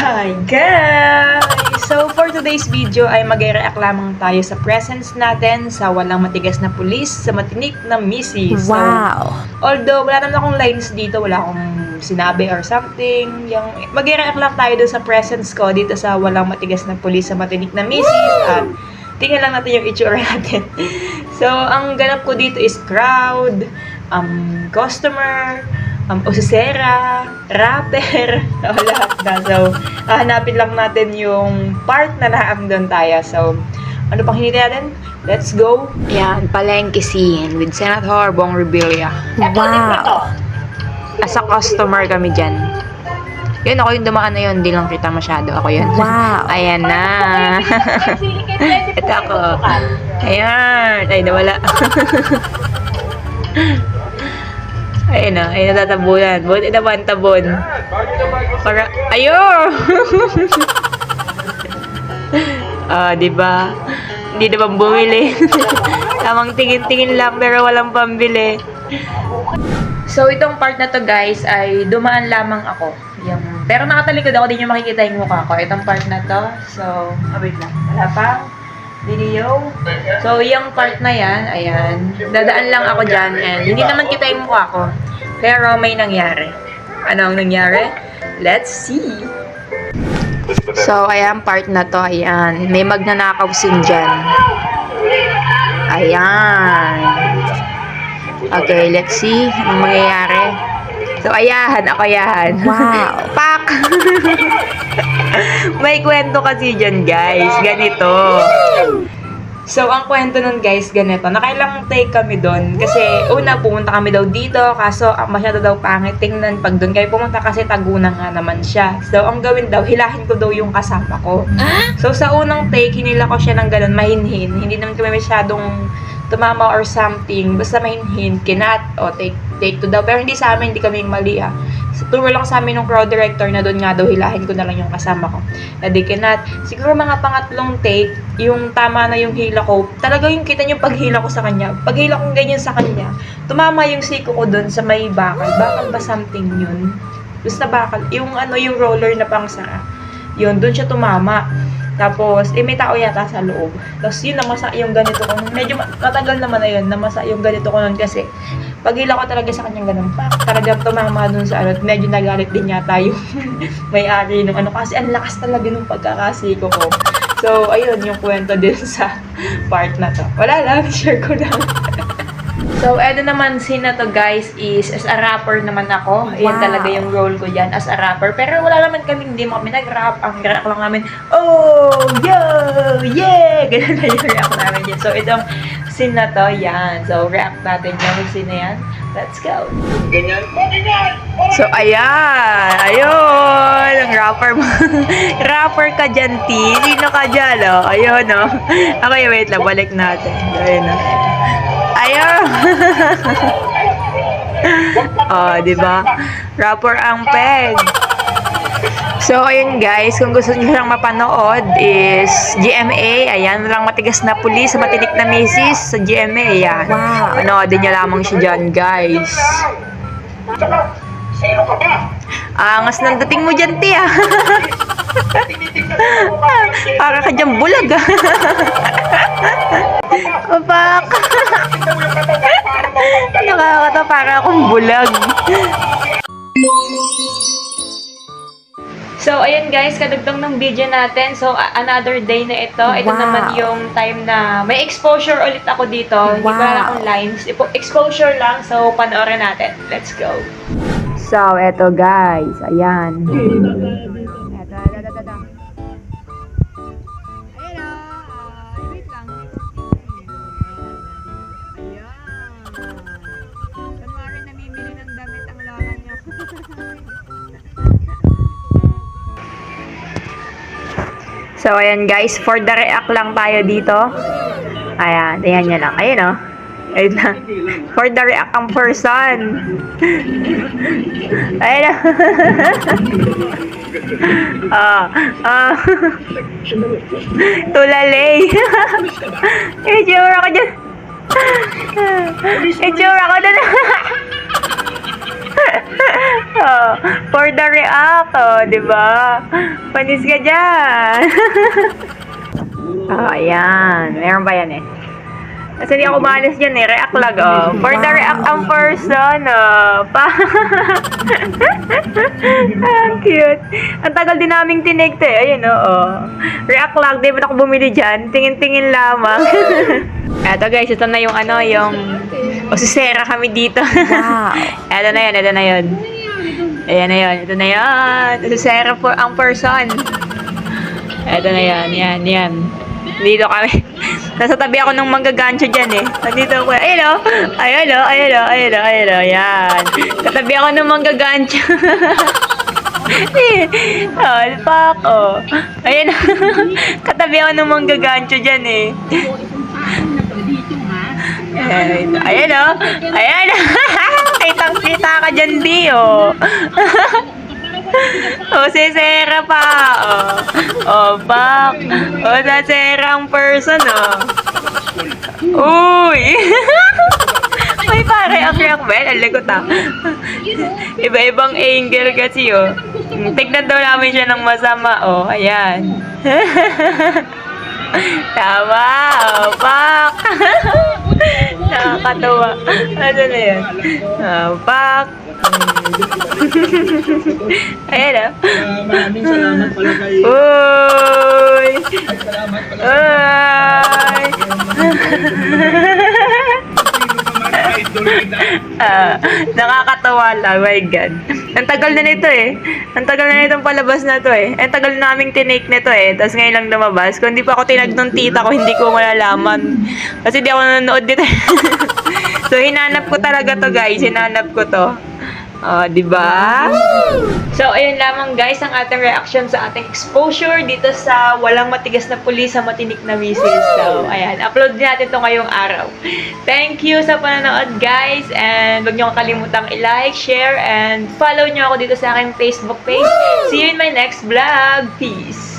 Hi guys! So for today's video ay mag-react lamang tayo sa presence natin sa walang matigas na pulis sa matinik na misis. So, Wow. although wala naman akong lines dito, wala akong sinabi or something, yung mag-react lang tayo sa presence ko dito sa walang matigas na pulis sa matinik na misis at tingnan lang natin yung itsura natin. so, ang ganap ko dito is crowd, um, customer, um, osisera, rapper, o lahat na. So, hahanapin lang natin yung part na naamdon tayo. So, ano pang hinintay natin? Let's go! Yan, palengke scene with Senator Bong Revilla. Wow! As a customer kami dyan. Yun, ako yung dumaan na yun. Hindi lang kita masyado. Ako yun. Wow. Ayan na. Ito ako. Ayan. Ay, nawala. Ayun na. Ayun, natatabunan. Buti naman tabon. Para, ayun! Ah, di ba? Hindi naman bumili. Tamang tingin-tingin lang pero walang pambili. So, itong part na to guys ay dumaan lamang ako. Yung, pero nakatalikod ako, din yung makikita yung mukha ko. Itong part na to. So, oh, wait lang. Wala pa. Video. So, yung part na yan, ayan. Dadaan lang ako dyan and hindi naman kita yung mukha ko. Pero may nangyari. Ano ang nangyari? Let's see. So, ayan, part na to, ayan. May magnanakaw sin dyan. Ayan. Okay, let's see. Anong mangyayari? So, ayan. Ako yan. Wow. Pak! May kwento kasi dyan, guys. Ganito. So, ang kwento nun guys, ganito. Nakailang take kami doon. Kasi, una, pumunta kami daw dito. Kaso, ah, masyado daw pangit tingnan pag doon kayo pumunta kasi tagunan nga naman siya. So, ang gawin daw, hilahin ko daw yung kasama ko. So, sa unang take, hinila ko siya ng ganun, mahinhin. Hindi naman kami masyadong tumama or something. Basta mahinhin, kinat, o take, take to daw. Pero hindi sa amin, hindi kami mali ah. So, turo lang sa amin ng crowd director na doon nga daw hilahin ko na lang yung kasama ko. Na di kinat. Siguro mga pangatlong take, yung tama na yung hila ko. Talaga yung kita niyo paghila ko sa kanya. Paghila ko ganyan sa kanya, tumama yung siko ko doon sa may bakal. Bakal ba something yun? Basta bakal. Yung ano, yung roller na pangsara. Yun, doon siya tumama. Tapos, eh, may tao yata sa loob. Tapos, yun, namasa yung ganito ko. Medyo ma- matagal naman na yun, namasa yung ganito ko nun kasi paghila ko talaga sa kanyang ganun, pak, talagang tumama dun sa ano, medyo nagalit din yata yung may-ari nung ano, kasi ang lakas talaga nung pagkakasiko ko. So, ayun, yung kwento din sa part na to. Wala lang, share ko lang. So, eto naman scene na to guys is as a rapper naman ako. Yan Wow. talaga yung role ko dyan as a rapper. Pero wala naman kami, hindi mo kami nag-rap. Ang react lang namin, oh, yo, yeah! Ganun na yung react namin dyan. So, itong scene na to, yan. So, react natin yung scene na yan. Let's go! So, ayan! Ayun! Ang rapper mo. rapper ka dyan, T. Sino ka dyan, oh? Ayun, oh. Okay, wait lang. Balik natin. Ayun, oh. Ayun! oh, di ba? Rapper ang peg. So, ayun guys, kung gusto niyo lang mapanood is GMA, ayan, walang matigas na pulis, matinik na misis sa GMA, ayan. Wow. Panoodin niyo lamang siya dyan, guys. Sino ka ba? Angas ng dating mo dyan, Tia. Para ka dyan bulag, ah. Mapagdala. Nakakata para akong bulag. So, ayun guys, kadagdag ng video natin. So, another day na ito. Ito Wow. naman yung time na may exposure ulit ako dito. Hindi ko Wow. akong lines. Exposure lang. So, panoorin natin. Let's go. So, eto guys. Ayan. So, ayan guys, for the react lang tayo dito. Ayan, ayan nyo lang. Ayan o. Ayun lang. For the react ang person. Ayan o. ah, ah. Tulalay. Itsura ko dyan. Itsura ko dyan. Oh, for the react, oh, di ba? Panis ka dyan. oh, ayan. Meron ba yan eh? Kasi hindi ako malis dyan eh. React lang, oh. For the react ang person, oh. Pa ah, cute. Ang tagal din naming tinig to eh. Ayun, oh. oh. React lang. Di ba ako bumili dyan? Tingin-tingin lamang. Eto guys, ito na yung ano, yung... O si Sarah kami dito. Wow. eto na yun, eto na yun. Ayan na yun, ito na yun. Si Sarah po ang person. Eto na yan, yan, yan. Dito kami. Nasa tabi ako ng manggagancho dyan eh. Nandito ako. Ayun o. Ayun o. Ayun o. Ayun o. Ayun o. Yan. Katabi ako ng manggagancho. oh, fuck. Oh. Ayun o. Katabi ako ng manggagancho dyan eh. Ayun, ayun o. Ayan o. Kitang kita ka dyan, di o. oh, si Sarah pa. Oh, oh bak. Oh, sa Sarah ang person, oh. Uy! May pare react ba? Ang lagot ah. Iba-ibang angle kasi, oh. Tignan daw namin siya ng masama, oh. Ayan. Tama, oh. Nakakatawa. Ano na yan? Oh, pak. Ayan ah. Ah, maraming salamat pala kay... Uy! Salamat pala Uy! Ah, nakakatawa lang, my God. Ang tagal na nito eh. Ang tagal na nitong palabas na to eh. Ang tagal naming tinake nito eh. Tapos ngayon lang lumabas. Kung hindi pa ako tinag ng tita ko, hindi ko malalaman. Kasi di ako nanonood dito. so, hinanap ko talaga to guys. Hinanap ko to. Oh, di ba? So, ayun lamang guys ang ating reaction sa ating exposure dito sa walang matigas na pulis sa matinik na misis. So, ayan. Upload natin to ngayong araw. Thank you sa panonood guys and huwag niyo kalimutang i-like, share, and follow niyo ako dito sa aking Facebook page. See you in my next vlog. Peace!